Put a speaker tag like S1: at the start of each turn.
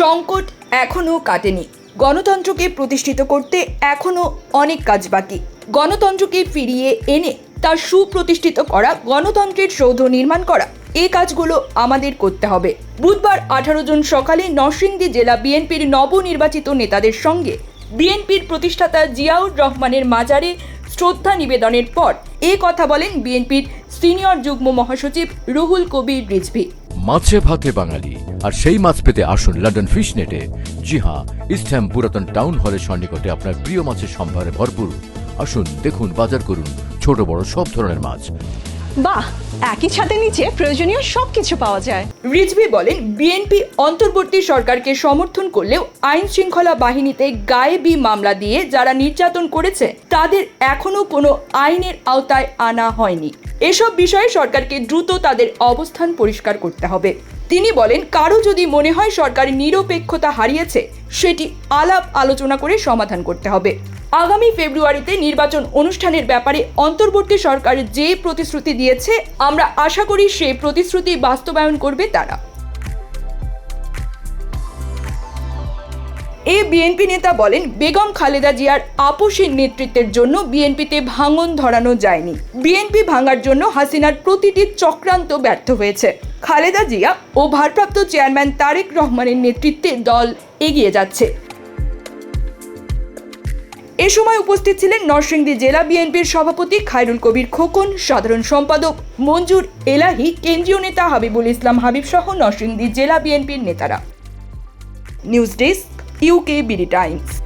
S1: সংকট এখনও কাটেনি গণতন্ত্রকে প্রতিষ্ঠিত করতে এখনও অনেক কাজ বাকি গণতন্ত্রকে ফিরিয়ে এনে তা সুপ্রতিষ্ঠিত করা গণতন্ত্রের সৌধ নির্মাণ করা এই কাজগুলো আমাদের করতে হবে বুধবার আঠারো জুন সকালে নরসিংদী জেলা বিএনপির নবনির্বাচিত নেতাদের সঙ্গে বিএনপির প্রতিষ্ঠাতা জিয়াউর রহমানের মাজারে শ্রদ্ধা নিবেদনের পর এ কথা বলেন বিএনপির সিনিয়র যুগ্ম মহাসচিব রুহুল কবির রিজভি
S2: মাছে ভাতে বাঙালি আর সেই মাছ পেতে আসুন লন্ডন ফিশ নেটে জি হ্যাঁ ইস্টহ্যাম পুরাতন টাউন হলের সন্নিকটে আপনার প্রিয় মাছের সম্ভারে ভরপুর আসুন দেখুন বাজার করুন ছোট বড় সব ধরনের মাছ
S3: বাহ একই ছাদের নিচে প্রয়োজনীয় সবকিছু পাওয়া যায়
S1: রিজভি বলেন বিএনপি অন্তর্বর্তী সরকারকে সমর্থন করলেও আইন শৃঙ্খলা বাহিনীতে গায়েবি মামলা দিয়ে যারা নির্যাতন করেছে তাদের এখনও কোনো আইনের আওতায় আনা হয়নি এসব বিষয়ে সরকারকে দ্রুত তাদের অবস্থান পরিষ্কার করতে হবে তিনি বলেন কারো যদি মনে হয় সরকার নিরপেক্ষতা হারিয়েছে সেটি আলাপ আলোচনা করে সমাধান করতে হবে আগামী ফেব্রুয়ারিতে নির্বাচন অনুষ্ঠানের ব্যাপারে অন্তর্বর্তী সরকার যে প্রতিশ্রুতি দিয়েছে আমরা আশা করি সেই প্রতিশ্রুতি বাস্তবায়ন করবে তারা এ বিএনপি নেতা বলেন বেগম খালেদা জিয়ার আপোষের নেতৃত্বের জন্য বিএনপিতে ভাঙন ধরানো যায়নি বিএনপি ভাঙার জন্য হাসিনার প্রতিটি চক্রান্ত ব্যর্থ হয়েছে খালেদা জিয়া ও ভারপ্রাপ্ত চেয়ারম্যান তারেক রহমানের নেতৃত্বে দল এগিয়ে যাচ্ছে এ সময় উপস্থিত ছিলেন নরসিংদী জেলা বিএনপির সভাপতি খায়রুল কবির খোকন সাধারণ সম্পাদক মঞ্জুর এলাহি কেন্দ্রীয় নেতা হাবিবুল ইসলাম হাবিব সহ নরসিংদী জেলা বিএনপির নেতারা news desk UK BD Times